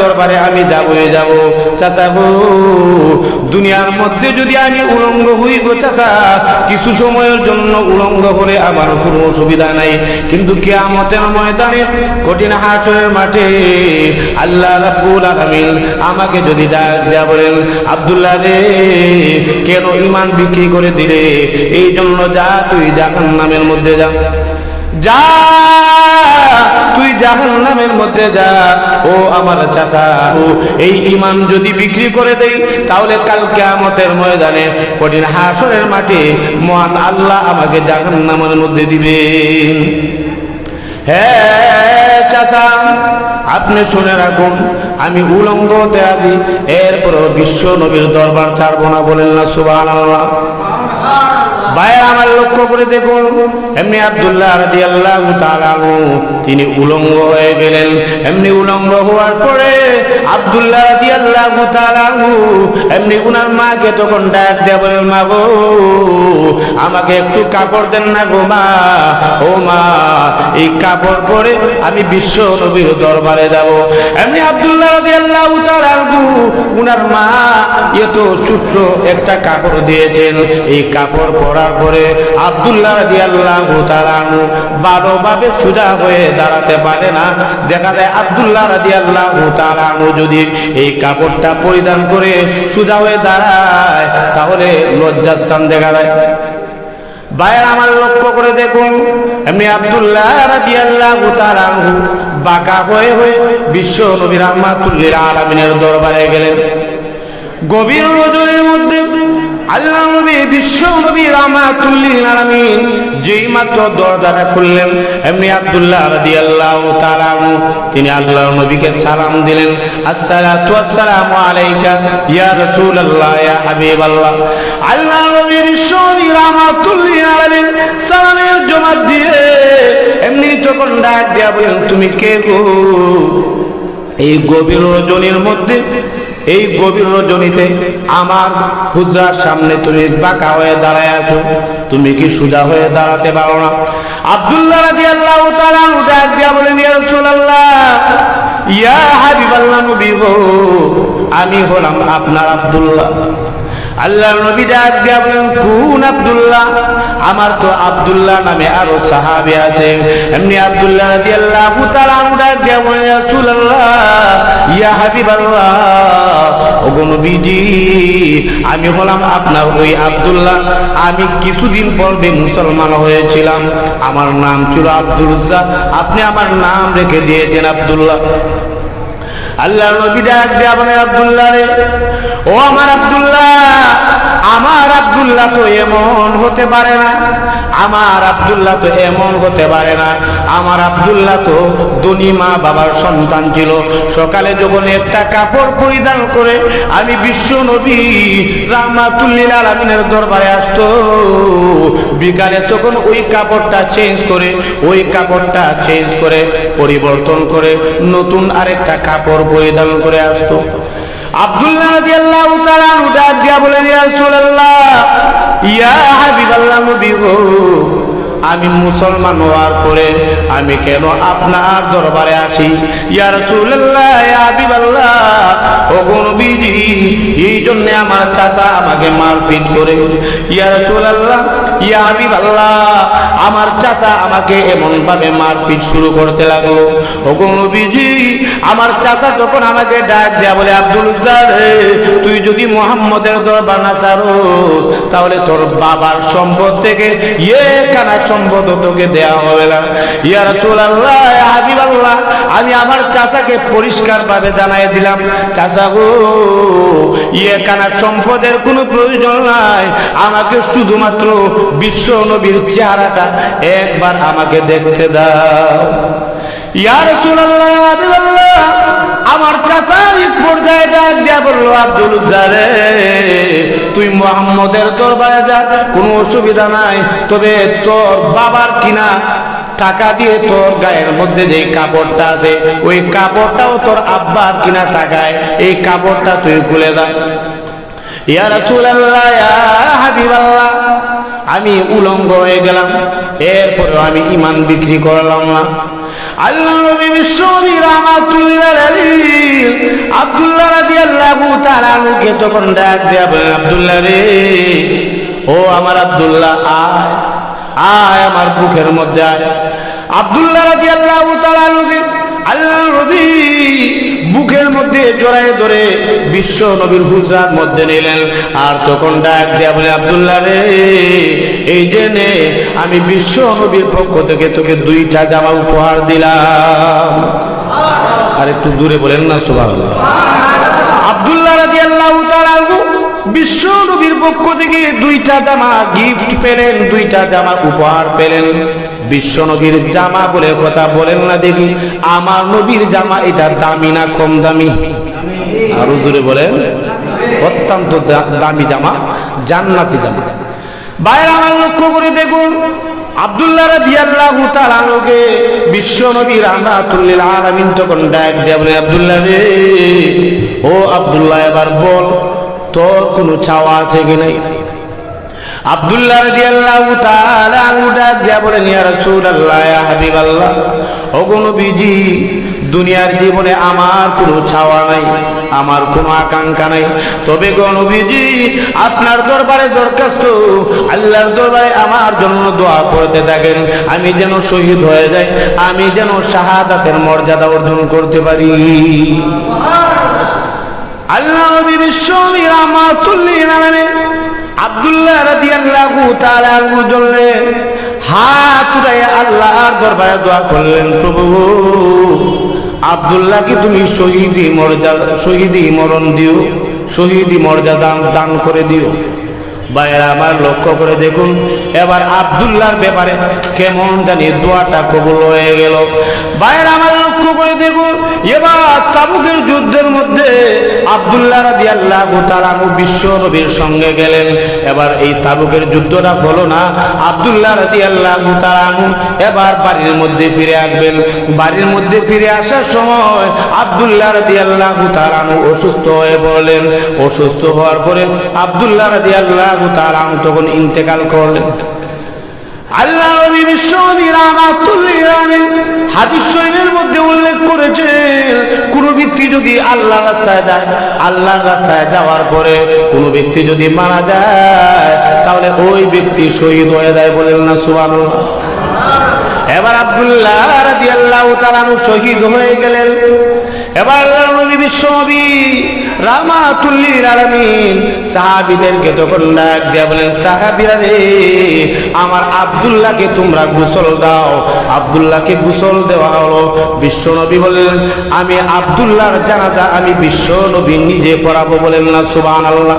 দরবারে আমি চাচা গো, দুনিয়ার মধ্যে যদি আমি উলঙ্গ হই গো চাচা, কিছু সময়ের জন্য উলঙ্গ হলে আমার কোনো অসুবিধা নাই। কিন্তু ময়দানে, কঠিন মাঠে আল্লাহ রাব্বুল আলামিন আমাকে যদি ডাক দেয়া বলেন, আব্দুল্লাহ রে, কেন ইমান বিক্রি করে দিলে? এই জন্য যা, তুই জাহান্নামের মধ্যে যা। যা, তুই জাহান নামের মধ্যে যা। ও আমার চাচা এই ইমান যদি বিক্রি করে দেই, তাহলে কাল কেয়ামতের ময়দানে কঠিন হাসরের মাঠে মহান আল্লাহ আমাকে জাহান নামের মধ্যে দিবেন। হ্যাঁ চাচা, আপনি শুনে রাখুন, আমি উলঙ্গতে আছি এরপরও বিশ্ব নবীর দরবার ছাড়বো না বলেন না সুবাহ আল্লাহ ভাইয়ের আমার লক্ষ্য করে দেখুন। এমনি আব্দুল্লাহ রাজি আল্লাহ তিনি উলঙ্গ হয়ে গেলেন। এমনি উলঙ্গ হওয়ার পরে আব্দুল্লাহ রাজি আল্লাহ এমনি উনার মাকে তখন ডাক দেয়া বলেন, মা গো, আমাকে একটু কাপড় দেন না গো মা। ও মা, এই কাপড় পরে আমি বিশ্ব নবীর দরবারে যাব। এমনি আব্দুল্লাহ রাজি আল্লাহ উনার মা এত ছোট্ট একটা কাপড় দিয়েছেন। এই কাপড় পরার পরে আব্দুল্লাহ রাজি আল্লাহ তালানু ভালোভাবে সোজা হয়ে দাঁড়াতে পারে না। দেখা যায় আব্দুল্লাহ রাজি আল্লাহ তালানু যদি এই কাপড়টা পরিধান করে সোজা হয়ে দাঁড়ায়, তাহলে লজ্জাস্থান দেখা যায়। ভাইয়ের আমার লক্ষ্য করে দেখুন, আমি আব্দুল্লাহ রাজি আল্লাহ তালানহু বাঁকা হয়ে হয়ে বিশ্ব নবী রহমাতুল্লিল আলমিনের দরবারে গেলেন। গভীর রজনীর মধ্যে আল্লাহ নবী, বিশ্ব নবী রামাতুল্লিল আলামিন যেই মাত্র দরজাটা খুললেন এমনি আব্দুল্লাহ রাদিয়াল্লাহু তাআলা তিনি আল্লাহর নবীকে সালাম দিলেন। আসসালাতু আসসালামু আলাইকা ইয়া রাসূলুল্লাহ, ইয়া হাবিবাল্লাহ। আল্লাহ নবী, বিশ্ব রামাতুল্লিল আলামিন সালামের জবাব দিয়ে এমনি তখন ডাক দিয়া বলেন তুমি কে গো? এই গভীর রজনীর মধ্যে এই গভীর রজনীতে আমার হুজরার সামনে তুমি বাঁকা হয়ে দাঁড়ায় আছো। তুমি কি সুজা হয়ে দাঁড়াতে পারো না? আব্দুল্লাহ রাদিয়াল্লাহু তাআলা ডাক দিয়া ইয়া নবী গো, আমি হলাম আপনার আব্দুল্লাহ। আল্লাহ নবী ডাক দিয়া বলেন, কোন আব্দুল্লাহ? আমার তো আব্দুল্লাহ নামে আরও সাহাবী আছে। এমনি আব্দুল্লাহ রাদিয়াল্লাহু তাআলা ডাক দিয়া বলেন রাসূলুল্লাহ ইয়া হাবিবাল্লাহ, ওগো আমি হলাম আপনার ওই আব্দুল্লাহ। আমি কিছুদিন পূর্বে মুসলমান হয়েছিলাম। আমার নাম ছিল আব্দুল আপনি আমার নাম রেখে দিয়েছেন আব্দুল্লাহ। আল্লাহ নবী ডাক দিয়ে আমার আব্দুল্লাহ রে। ও আমার আব্দুল্লাহ আমার আব্দুল্লাহ তো এমন হতে পারে না। আমার আব্দুল্লাহ তো এমন হতে পারে না। আমার আব্দুল্লাহ তো ধনী মা বাবার সন্তান ছিল। সকালে যখন একটা কাপড় পরিধান করে আমি বিশ্ব নবী রাহমাতুল্লিল আলামিনের দরবারে আসতো। বিকালে তখন ওই কাপড়টা চেঞ্জ করে, ওই কাপড়টা চেঞ্জ করে, পরিবর্তন করে নতুন আরেকটা কাপড় পরিধান করে আসতো। আব্দুল্লাহ রাদিয়াল্লাহু তাআলা ডাক দিয়া ইয়া রাসূলুল্লাহ ইয়া নবী গো আমি মুসলমান হওয়ার পরে আমি কেন আপনার দরবারে আসি? ইয়া ইয়া গো নবীজি, এই জন্য আমার চাচা আমাকে মারপিট করে। ইয়া রাসূলুল্লাহ, ইয়া হাবিবাল্লাহ, আমার চাচা আমাকে এমন ভাবে মারপিট শুরু করতে লাগল। ও গো আমার চাচা যখন আমাকে ডাক দেয়া বলে, আব্দুল তুই যদি মোহাম্মদের দরবার না চারোস তাহলে তোর বাবার সম্পদ থেকে ইয়ে কানা সম্পদ তোকে দেয়া হবে না। ইয়া রাসূলুল্লাহ ইয়া হাবিবাল্লাহ, আমি আমার চাচাকে পরিষ্কার ভাবে জানাই দিলাম, চাচা গো ইয়ে সম্পদের কোনো প্রয়োজন নাই। আমাকে শুধুমাত্র বিশ্ব নবীর চেহারাটা একবার আমাকে দেখতে দাও। ইয়া রাসূলুল্লাহ হাবিবাল্লাহ আমার চাচা পর্যায়ে ডাক দিয়া বলল, আব্দুল জারে তুই মোহাম্মদের দরবারে যা, কোনো অসুবিধা নাই, তবে তোর বাবার কিনা টাকা দিয়ে তোর গায়ের মধ্যে যে কাপড়টা আছে, ওই কাপড়টাও তোর আব্বার কিনা টাকায়, এই কাপড়টা তুই খুলে দা। ইয়া রাসূলুল্লাহ, ইয়া হাবিবাল্লাহ, আমি উলঙ্গ হয়ে গেলাম এরপরে আমি ইমান বিক্রি করলাম না। আল্লাহী বিশ্বনবী রাহমাতুল্লাহ আলাইহি আব্দুল্লাহ রাদিয়াল্লাহু তাআলা কে তখন ডাক দেয়া আব্দুল্লাহ রে, ও আমার আব্দুল্লাহ, আয় আয় আমার বুকের মধ্যে আয়। আব্দুল্লাহ রাদিয়াল্লাহু তাআলা আল্লাহ রবি বুকের মধ্যে জড়ায় ধরে বিশ্ব নবীর হুজরার মধ্যে নিলেন। আর তখন ডাক দেয়া বলে, আব্দুল্লাহ রে, এই যে নে, আমি বিশ্ব নবীর পক্ষ থেকে তোকে দুইটা জামা উপহার দিলাম। আর একটু জোরে বলেন না, সুবহানাল্লাহ। আব্দুল্লাহ তাআলা আনহু বিশ্ব নবীর পক্ষ থেকে দুইটা জামা গিফট পেলেন, দুইটা জামা উপহার পেলেন। বিশ্ব নবীর জামা বলে কথা বলেন না দেখি। আমার নবীর জামা এটা দামি না কম দামি? আরও জোরে বলেন। অত্যন্ত দামি জামা, জান্নাতি জামা। বাইরে আমার লক্ষ্য করে দেখুন, আব্দুল্লাহ তখন বলে রে, ও আব্দুল্লাহ, এবার বল, তোর কোনো আছে কি নাই? আব্দুল্লাহ রাদিয়াল্লাহু তাআলা ডাক দেয়া হাবিবাল্লাহ ও দুনিয়ার জীবনে আমার কোনো ছাওয়া নাই, আমার কোনো আকাঙ্ক্ষা নাই। তবে গো নবীজি, আপনার দরবারে দরখাস্ত, আল্লাহর দরবারে আমার জন্য দোয়া করতে থাকেন। আমি যেন শহীদ হয়ে যাই, আমি যেন শাহাদাতের মর্যাদা অর্জন করতে পারি। আল্লাহ নবী বিশ্ব রামাতুল্লিল আলামিন আব্দুল্লাহ রাদিয়াল্লাহু তাআলা আনহু জন্য হাত উঠাইয়া আল্লাহর দরবারে দোয়া করলেন প্রভু। আব্দুল্লাহকে তুমি শহীদি মর্যাদা শহীদি মরণ দিও? শহীদি মর্যাদা দান করে দিও? বাইরা আমার লক্ষ্য করে দেখুন, এবার আব্দুল্লাহর ব্যাপারে কেমন জানি দোয়াটা কবুল হয়ে গেল। বাইরে আমার লক্ষ্য করে দেখুন, এবার তাবুকের যুদ্ধের মধ্যে আব্দুল্লাহ আল্লাহ বিশ্ব নবীর সঙ্গে গেলেন। এবার এই তাবুকের যুদ্ধটা হলো না। আব্দুল্লাহ আল্লাহ এবার বাড়ির মধ্যে ফিরে আসবেন। বাড়ির মধ্যে ফিরে আসার সময় আব্দুল্লাহ রাদি আল্লাহ অসুস্থ হয়ে পড়লেন। অসুস্থ হওয়ার পরে আব্দুল্লাহ রাদি আল্লাহ তখন ইন্তেকাল করলেন। আল্লাহ বিশ্ব হাদিস শরীফের মধ্যে উল্লেখ করেছে, কোন ব্যক্তি যদি আল্লাহ রাস্তায় যায় আল্লাহ রাস্তায় যাওয়ার পরে কোন ব্যক্তি যদি মারা যায়, তাহলে ওই ব্যক্তি শহীদ হয়ে যায় বলেন না, সুবহানাল্লাহ। এবার আব্দুল্লাহ রাদিয়াল্লাহু তাআলা শহীদ হয়ে গেলেন। এবার আল্লাহর নবী তখন ডাক বলেন আমার আব্দুল্লাহকে তোমরা গোসল দাও। আব্দুল্লাহকে গোসল দেওয়া হলো। বিশ্ব নবী বললেন, আমি আব্দুল্লাহর জানাজা আমি বিশ্ব নবী নিজে পড়াবো বলেন না, সুবহানাল্লাহ।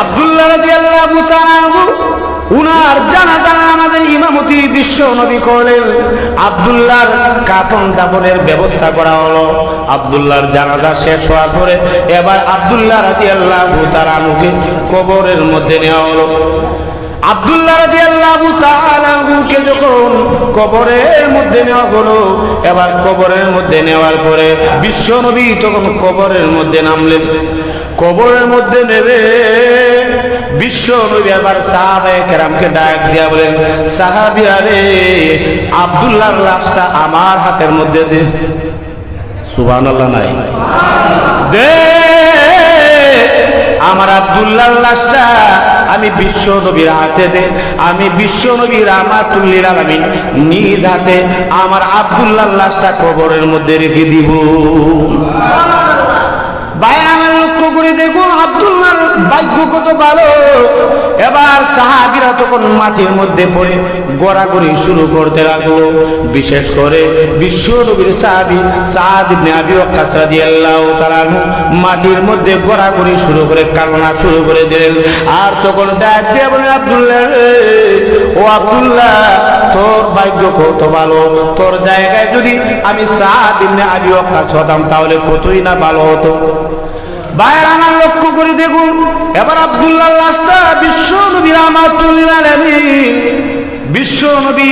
আব্দুল্লাহ রাদিয়াল্লাহু তাআলা উনার জানাজা আমাদের ইমামতি বিশ্ব নবী করলেন। আব্দুল্লাহর কাফন কাফনের ব্যবস্থা করা হলো। আব্দুল্লাহর জানাজা শেষ হওয়ার পরে এবার আব্দুল্লাহ রাদিয়াল্লাহু তাআলা আনহুকে কবরের মধ্যে নেওয়া হলো। আব্দুল্লাহ রাদিয়াল্লাহু তাআলা আনহুকে যখন কবরের মধ্যে নেওয়া হলো, এবার কবরের মধ্যে নেওয়ার পরে বিশ্ব নবী তখন কবরের মধ্যে নামলেন। কবরের মধ্যে নেবে বিশ্ব নবী আবার সাহাবায়ে কেরামকে ডাক দিয়া বলেন সাহাবিয়া রে আব্দুল্লাহর লাশটা আমার হাতের মধ্যে দে। সুবহানাল্লাহ নাই। দে। আমার আব্দুল্লাহর লাশটা আমি বিশ্ব নবীর হাতে দে। আমি বিশ্ব নবীর রামাতুল্লিল আলামিন নিজ হাতে আমার আব্দুল্লাহর লাশটা কবরের মধ্যে রেখে দিব। দেখুন আব্দুল্লাহর ভাগ্য কত ভালো? এবার সাহাবিরা তখন মাটির মধ্যে পড়ে গড়াগড়ি শুরু করতে লাগল। বিশেষ করে বিশ্ব নবীর সাহাবি সাদ রাদিয়াল্লাহু তাআলা আনহু মাটির মধ্যে গড়াগড়ি শুরু করে কান্না শুরু করে দিলেন। আর তখন ডাক দিয়ে বলেন, আব্দুল্লাহ ও আব্দুল্লাহ, তোর ভাগ্য কত ভালো? তোর জায়গায় যদি আমি সাদ আবি ওয়াক্কাস হতাম, তাহলে কতই না ভালো হতো? বাইরে আমার লক্ষ্য করে দেখুন। এবার আব্দুল্লাহ লাশটা বিশ্ব নবী রামাতুল্লিল বিশ্ব নবী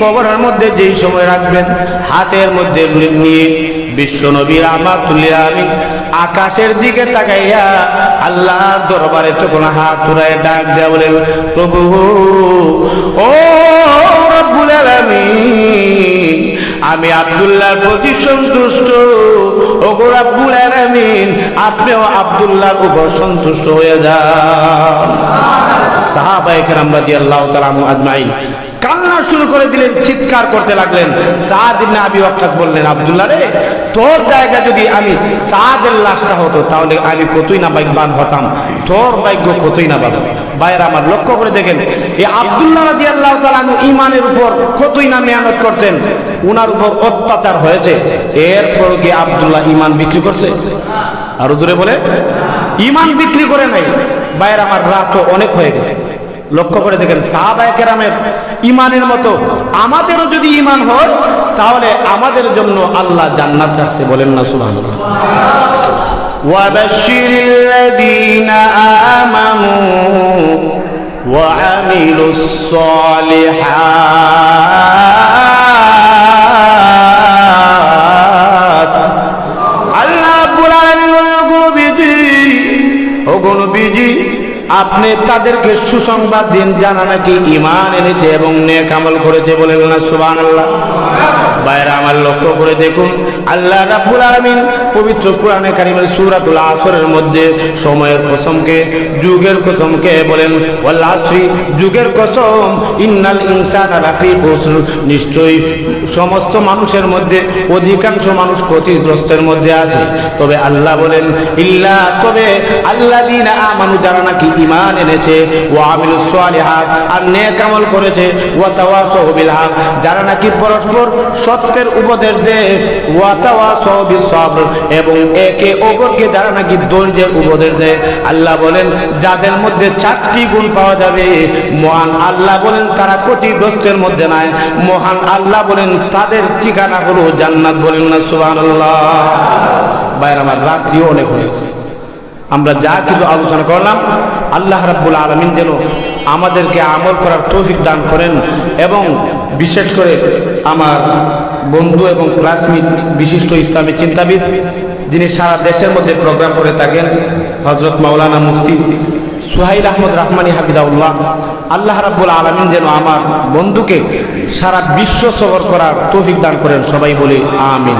কবরের মধ্যে যেই সময় রাখবেন, হাতের মধ্যে নিয়ে বিশ্ব নবী রামাতুল্লিল আলামিন আকাশের দিকে তাকাইয়া আল্লাহর দরবারে তখন হাত তুরায় ডাক দেয়া বলেন, প্রভু, ও রব্বুল আলামিন আমি আবদুল্লাহর প্রতি সন্তুষ্ট। ওগো রাব্বুল আলামিন, আপনিও আবদুল্লাহর উপর সন্তুষ্ট হয়ে যান। সাহাবায়ে কেরাম রাদিয়াল্লাহু তাআলা আজমাইন। কান্না শুরু করে দিলেন, চিৎকার করতে লাগলেন। সাদ আবি বললেন, আব্দুল্লাহ রে, তোর জায়গা যদি আমি সাদের লাশটা হতো, তাহলে আমি কতই না ভাগ্যবান হতাম? তোর ভাগ্য কতই না ভালো? বাইরে আমার লক্ষ্য করে দেখেন, এই আব্দুল্লাহ রাদিয়াল্লাহু তাআলা আনহু ঈমানের উপর কতই না মেহনত করছেন? উনার উপর অত্যাচার হয়েছে। এরপর কি আব্দুল্লাহ ইমান বিক্রি করছে? আরও জোরে বলে ইমান বিক্রি করে নাই। বাইরে আমার রাত অনেক হয়ে গেছে। লক্ষ্য করে দেখেন, সাহাবায়ে কেরামের ইমানের মতো আমাদেরও যদি ইমান হয় তাহলে আমাদের জন্য আল্লাহ জান্নাত রাখছে বলেন না সুবহানাল্লাহ وبشر الذين آمنوا وعملوا الصالحات আপনি তাদেরকে সুসংবাদ দিন জানা নাকি ইমান এনেছে এবং নেক আমল করেছে বলেন না, সুবহানাল্লাহ। বাইরে আমার লক্ষ্য করে দেখুন। আল্লাহ রাব্বুল আলামিন পবিত্র কোরআনে কারিমের সূরাতুল আসরের মধ্যে সময়ের কসমকে, যুগের কসমকে বলেন, ওয়াল যুগের কসম, ইন্নাল ইনসানা লাফি খুসর নিশ্চয়ই সমস্ত মানুষের মধ্যে, অধিকাংশ মানুষ ক্ষতিগ্রস্তের মধ্যে আছে। তবে আল্লাহ বলেন, ইল্লা, তবে আল্লাযীনা আমানু, যারা নাকি ঈমান এনেছে, ওয়া আমিলুস সালিহাত, আর নেক আমল করেছে, ওয়া তাওয়াসাউ বিল হক, যারা নাকি পরস্পর সত্যের উপদেশ দে। এবং একে অপরকে যারা নাকি ধৈর্যের উপদেশ দে। আল্লাহ বলেন, যাদের মধ্যে চারটি গুণ পাওয়া যাবে, মহান আল্লাহ বলেন তারা ক্ষতিগ্রস্তের মধ্যে নাই। মহান আল্লাহ বলেন তাদের ঠিকানা হলো জান্নাত বলেন না, সুবহানাল্লাহ। বাইরে আমার রাত্রিও অনেক হয়েছে আমরা যা কিছু আলোচনা করলাম, আল্লাহ রাব্বুল আলমিন যেন আমাদেরকে আমল করার তৌফিক দান করেন এবং বিশেষ করে আমার বন্ধু এবং ক্লাসমেট বিশিষ্ট ইসলামী চিন্তাবিদ, যিনি সারা দেশের মধ্যে প্রোগ্রাম করে থাকেন হজরত মাওলানা মুফতি সুহাইল আহমদ রহমানী হাবিদাউল্লাহ আল্লাহ রাব্বুল আলমিন যেন আমার বন্ধুকে সারা বিশ্ব সফর করার তৌফিক দান করেন সবাই বলি, আমিন।